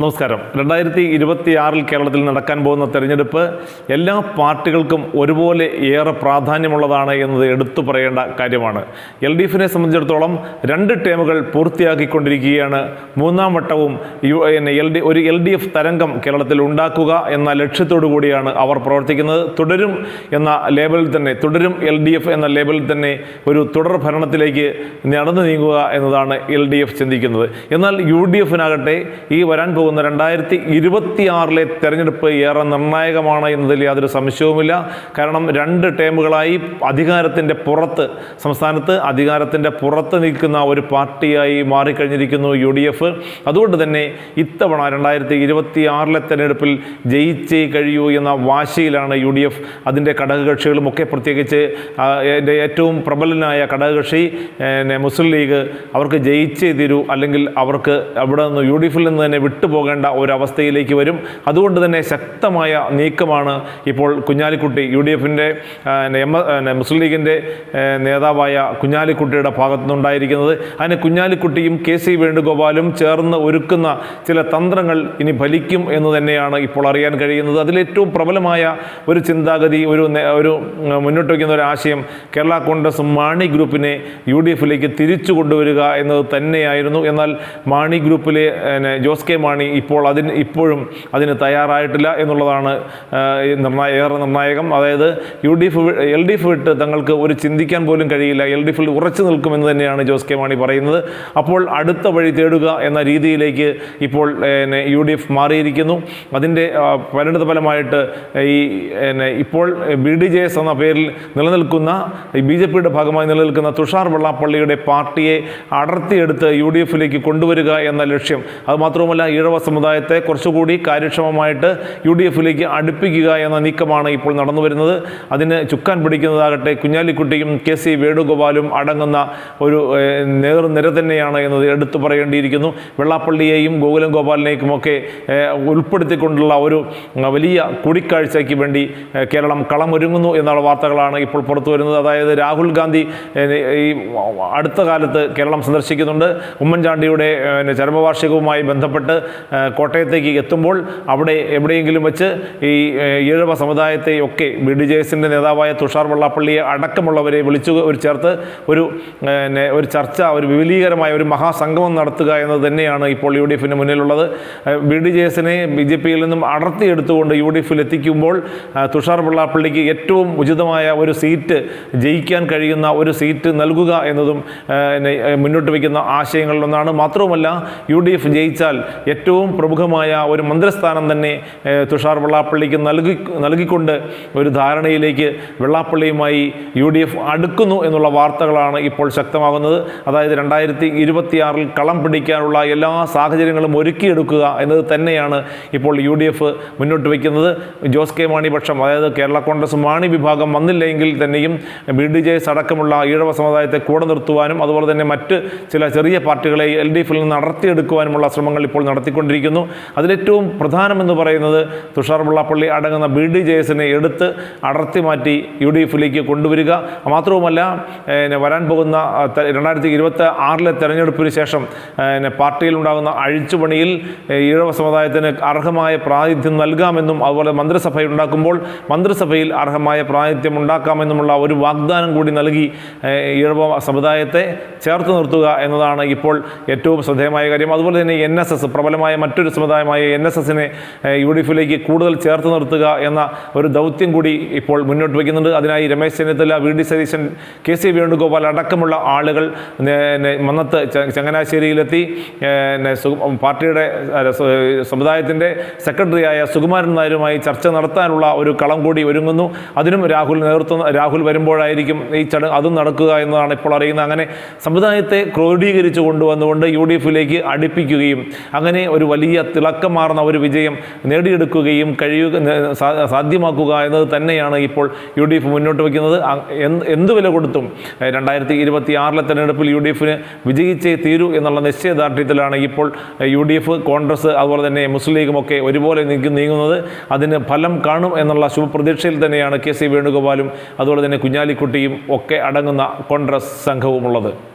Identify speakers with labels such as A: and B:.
A: നമസ്കാരം. രണ്ടായിരത്തി ഇരുപത്തി ആറിൽ കേരളത്തിൽ നടക്കാൻ പോകുന്ന തെരഞ്ഞെടുപ്പ് എല്ലാ പാർട്ടികൾക്കും ഒരുപോലെ ഏറെ പ്രാധാന്യമുള്ളതാണ് എന്നത് എടുത്തു പറയേണ്ട കാര്യമാണ്. എൽ ഡി എഫിനെ സംബന്ധിച്ചിടത്തോളം രണ്ട് ടേമുകൾ പൂർത്തിയാക്കിക്കൊണ്ടിരിക്കുകയാണ്. മൂന്നാം വട്ടവും യു എൽ ഡി ഒരു എൽ ഡി എഫ് തരംഗം കേരളത്തിൽ ഉണ്ടാക്കുക എന്ന ലക്ഷ്യത്തോടു കൂടിയാണ് അവർ പ്രവർത്തിക്കുന്നത്. തുടരും എന്ന ലേബലിൽ തന്നെ തുടരും എൽ ഡി എഫ് എന്ന ലേബലിൽ തന്നെ ഒരു തുടർ ഭരണത്തിലേക്ക് നടന്നു നീങ്ങുക എന്നതാണ് എൽ ഡി എഫ് ചിന്തിക്കുന്നത്. എന്നാൽ യു ഡി എഫിനാകട്ടെ ഈ വരാൻ പോകുന്ന രണ്ടായിരത്തി ഇരുപത്തിയാറിലെ തെരഞ്ഞെടുപ്പ് ഏറെ നിർണായകമാണ് എന്നതിൽ യാതൊരു സംശയവുമില്ല. കാരണം രണ്ട് ടേമുകളായി അധികാരത്തിന്റെ പുറത്ത് സംസ്ഥാനത്ത് അധികാരത്തിന്റെ പുറത്ത് നിൽക്കുന്ന ഒരു പാർട്ടിയായി മാറിക്കഴിഞ്ഞിരിക്കുന്നു യു ഡി എഫ് അതുകൊണ്ട് തന്നെ ഇത്തവണ രണ്ടായിരത്തി ഇരുപത്തി ആറിലെ തെരഞ്ഞെടുപ്പിൽ ജയിച്ചേ കഴിയൂ എന്ന വാശിയിലാണ് യു ഡി എഫ് അതിന്റെ ഘടകകക്ഷികളും ഒക്കെ പ്രത്യേകിച്ച് എന്റെ ഏറ്റവും പ്രബലനായ ഘടകകക്ഷി മുസ്ലിം ലീഗ് അവർക്ക് ജയിച്ചേ തീരൂ. അല്ലെങ്കിൽ അവർക്ക് അവിടെ നിന്ന് യു ഡി എഫിൽ നിന്ന് തന്നെ വിട്ടുപോകേണ്ട ഒരവസ്ഥയിലേക്ക് വരും. അതുകൊണ്ട് തന്നെ ശക്തമായ നീക്കമാണ് ഇപ്പോൾ കുഞ്ഞാലിക്കുട്ടി യു ഡി എഫിന്റെ മുസ്ലിം ലീഗിന്റെ നേതാവായ കുഞ്ഞാലിക്കുട്ടിയുടെ ഭാഗത്തു നിന്നുണ്ടായിരിക്കുന്നത് അതിന് കുഞ്ഞാലിക്കുട്ടിയും കെ സി വേണുഗോപാലും ചേർന്ന് ഒരുക്കുന്ന ചില തന്ത്രങ്ങൾ ഇനി ഫലിക്കും എന്ന് തന്നെയാണ് ഇപ്പോൾ അറിയാൻ കഴിയുന്നത്. അതിലേറ്റവും പ്രബലമായ ഒരു ചിന്താഗതി ഒരു ഒരു മുന്നോട്ട് വയ്ക്കുന്ന ഒരു ആശയം കേരള കോൺഗ്രസ് മാണി ഗ്രൂപ്പിനെ യു ഡി എഫിലേക്ക് തിരിച്ചു കൊണ്ടുവരിക എന്നത് തന്നെയായിരുന്നു. എന്നാൽ മാണി ഗ്രൂപ്പിലെ ജോസ് കെ മാണി ഇപ്പോൾ അതിന് ഇപ്പോഴും അതിന് തയ്യാറായിട്ടില്ല എന്നുള്ളതാണ് നിർണായ ഏറെ നിർണായകം. അതായത് U D F L D F വിട്ട് തങ്ങൾക്ക് ഒരു ചിന്തിക്കാൻ പോലും കഴിയില്ല. എൽ ഡി എഫിൽ ഉറച്ചു നിൽക്കുമെന്ന് തന്നെയാണ് ജോസ് കെ മാണി പറയുന്നത്. അപ്പോൾ അടുത്ത വഴി തേടുക എന്ന രീതിയിലേക്ക് ഇപ്പോൾ യു ഡി എഫ് മാറിയിരിക്കുന്നു. അതിന്റെ പരിണിത ഫലമായിട്ട് ഈ ഇപ്പോൾ ബി ഡി ജെ എസ് എന്ന പേരിൽ നിലനിൽക്കുന്ന ബി ജെ പിയുടെ ഭാഗമായി നിലനിൽക്കുന്ന തുഷാർ വെള്ളാപ്പള്ളിയുടെ പാർട്ടിയെ അടർത്തിയെടുത്ത് യു ഡി എഫിലേക്ക് കൊണ്ടുവരിക എന്ന ലക്ഷ്യം. അത് മാത്രവുമല്ല ഈഴവ സമുദായത്തെ കുറച്ചുകൂടി കാര്യക്ഷമമായിട്ട് യു ഡി എഫിലേക്ക് അടുപ്പിക്കുക എന്ന നീക്കമാണ് ഇപ്പോൾ നടന്നു വരുന്നത്. അതിന് ചുക്കാൻ പിടിക്കുന്നതാകട്ടെ കുഞ്ഞാലിക്കുട്ടിയും കെ സി വേണുഗോപാലും അടങ്ങുന്ന ഒരു നേതൃനിര തന്നെയാണ് എന്നത് എടുത്തു പറയേണ്ടിയിരിക്കുന്നു. വെള്ളാപ്പള്ളിയെയും ഗോകുലം ഗോപാലിനെയും ഒക്കെ ഉൾപ്പെടുത്തിക്കൊണ്ടുള്ള ഒരു വലിയ കൂടിക്കാഴ്ചയ്ക്ക് വേണ്ടി കേരളം കളമൊരുങ്ങുന്നു എന്നുള്ള വാർത്തകളാണ് ഇപ്പോൾ പുറത്തു വരുന്നത്. അതായത് രാഹുൽ ഗാന്ധി ഈ അടുത്ത കാലത്ത് കേരളം സന്ദർശിക്കുന്നുണ്ട്. ഉമ്മൻചാണ്ടിയുടെ ചരമവാർഷികവുമായി ബന്ധപ്പെട്ട് കോട്ടയത്തേക്ക് എത്തുമ്പോൾ അവിടെ എവിടെയെങ്കിലും വെച്ച് ഈ ഈഴവ ഈഴവ സമുദായത്തെയൊക്കെ ബി ഡി ജെ എസിന്റെ നേതാവായ തുഷാർ വെള്ളാപ്പള്ളിയെ അടക്കമുള്ളവരെ വിളിച്ചു ഒരു ചേർത്ത് ഒരു ഒരു ചർച്ച ഒരു വിപുലീകരമായ ഒരു മഹാസംഗമം നടത്തുക എന്നത് തന്നെയാണ് ഇപ്പോൾ യു ഡി എഫിന് മുന്നിലുള്ളത്. ബി ഡി ജെ എസിനെ ബി ജെ പിയിൽ നിന്നും അടർത്തിയെടുത്തുകൊണ്ട് യു ഡി എഫിൽ എത്തിക്കുമ്പോൾ തുഷാർ വെള്ളാപ്പള്ളിക്ക് ഏറ്റവും ഉചിതമായ ഒരു സീറ്റ് ജയിക്കാൻ കഴിയുന്ന ഒരു സീറ്റ് നൽകുക എന്നതും മുന്നോട്ട് വയ്ക്കുന്ന ആശയങ്ങളിലൊന്നാണ്. മാത്രവുമല്ല യു ഡി എഫ് ജയിച്ചാൽ ഏറ്റവും പ്രമുഖമായ ഒരു മന്ത്രിസ്ഥാനം തന്നെ തുഷാർ വെള്ളാപ്പള്ളിക്ക് നൽകി നൽകിക്കൊണ്ട് ഒരു ധാരണയിലേക്ക് വെള്ളാപ്പള്ളിയുമായി യു ഡി എഫ് അടുക്കുന്നു എന്നുള്ള വാർത്തകളാണ് ഇപ്പോൾ ശക്തമാകുന്നത്. അതായത് രണ്ടായിരത്തി ഇരുപത്തിയാറിൽ കളം പിടിക്കാനുള്ള എല്ലാ സാഹചര്യങ്ങളും ഒരുക്കിയെടുക്കുക എന്നത് തന്നെയാണ് ഇപ്പോൾ യു ഡി എഫ് മുന്നോട്ട് വയ്ക്കുന്നത്. ജോസ് കെ മാണി പക്ഷം അതായത് കേരള കോൺഗ്രസ് മാണി വിഭാഗം വന്നില്ലെങ്കിൽ തന്നെയും ബി ഡി ജെ എസ് അടക്കമുള്ള ഈഴവ സമുദായത്തെ കൂടെ നിർത്തുവാനും അതുപോലെ തന്നെ മറ്റ് ചില ചെറിയ പാർട്ടികളെ എൽ ഡി എഫിൽ നിന്ന് നടത്തിയെടുക്കുവാനുമുള്ള ശ്രമങ്ങൾ ഇപ്പോൾ നടത്തിക്കൊണ്ടിരിക്കുന്നു അതിലേറ്റവും പ്രധാനമെന്ന് പറയുന്നത് തുഷാർ വെള്ളാപ്പള്ളി അടങ്ങുന്ന ബി ഡി ജെ എസിനെ എടുത്ത് അടർത്തി മാറ്റി യു ഡി എഫിലേക്ക് കൊണ്ടുവരിക. മാത്രവുമല്ല വരാൻ പോകുന്ന രണ്ടായിരത്തി ഇരുപത്തി ആറിലെ തെരഞ്ഞെടുപ്പിന് ശേഷം പാർട്ടിയിലുണ്ടാകുന്ന അഴിച്ചുപണിയിൽ ഈഴവ സമുദായത്തിന് അർഹമായ പ്രാതിനിധ്യം നൽകാമെന്നും അതുപോലെ മന്ത്രിസഭ ഉണ്ടാക്കുമ്പോൾ മന്ത്രിസഭയിൽ അർഹമായ പ്രാതിനിധ്യം ഉണ്ടാക്കാമെന്നുമുള്ള ഒരു വാഗ്ദാനം കൂടി നൽകി ഈഴവ സമുദായത്തെ ചേർത്ത് നിർത്തുക എന്നതാണ് ഇപ്പോൾ ഏറ്റവും ശ്രദ്ധേയമായ കാര്യം. അതുപോലെ തന്നെ എൻ എസ് എസ് പ്രബലമായ മറ്റൊരു സമുദായമായ എൻ എസ് എസിനെ യു ഡി എഫിലേക്ക് കൂടുതൽ ചേർത്ത് നിർത്തുക എന്ന ഒരു ദൗത്യം കൂടി ഇപ്പോൾ മുന്നോട്ട് വയ്ക്കുന്നുണ്ട്. അതിനായി Ramesh Chennithala V. D. Satheesan K. C. Venugopal അടക്കമുള്ള ആളുകൾ മന്നത്ത് ചങ്ങനാശ്ശേരിയിലെത്തി പാർട്ടിയുടെ സമുദായത്തിന്റെ സെക്രട്ടറിയായ സുകുമാരൻ നായരുമായി ചർച്ച നടത്താനുള്ള ഒരു കളം കൂടി ഒരുങ്ങുന്നു. അതിനും രാഹുൽ നേതൃത്വം രാഹുൽ വരുമ്പോഴായിരിക്കും ഈ ചടങ്ങ് അതും നടക്കുക എന്നതാണ് ഇപ്പോൾ അറിയുന്നത്. അങ്ങനെ സമുദായത്തെ ക്രോഡീകരിച്ചു കൊണ്ടുവന്നുകൊണ്ട് യു ഡി എഫിലേക്ക് അടുപ്പിക്കുകയും അങ്ങനെ വലിയ തിളക്കമാർന്ന ഒരു വിജയം നേടിയെടുക്കുകയും കഴിയുക സാധ്യമാക്കുക എന്നത് തന്നെയാണ് ഇപ്പോൾ യു ഡി എഫ് മുന്നോട്ട് വയ്ക്കുന്നത്. എന്ത് വില കൊടുത്തും രണ്ടായിരത്തി ഇരുപത്തി ആറിലെ തെരഞ്ഞെടുപ്പിൽ യു ഡി എഫിന് വിജയിച്ചേ തീരൂ എന്നുള്ള നിശ്ചയദാർഢ്യത്തിലാണ് ഇപ്പോൾ യു ഡി എഫ് കോൺഗ്രസ് അതുപോലെ തന്നെ മുസ്ലിം ലീഗും ഒക്കെ ഒരുപോലെ നീങ്ങി- നീങ്ങുന്നത്. അതിന് ഫലം കാണും എന്നുള്ള ശുഭപ്രതീക്ഷയിൽ തന്നെയാണ് കെ സി വേണുഗോപാലും അതുപോലെ തന്നെ കുഞ്ഞാലിക്കുട്ടിയും ഒക്കെ അടങ്ങുന്ന കോൺഗ്രസ് സംഘവുമുള്ളത്.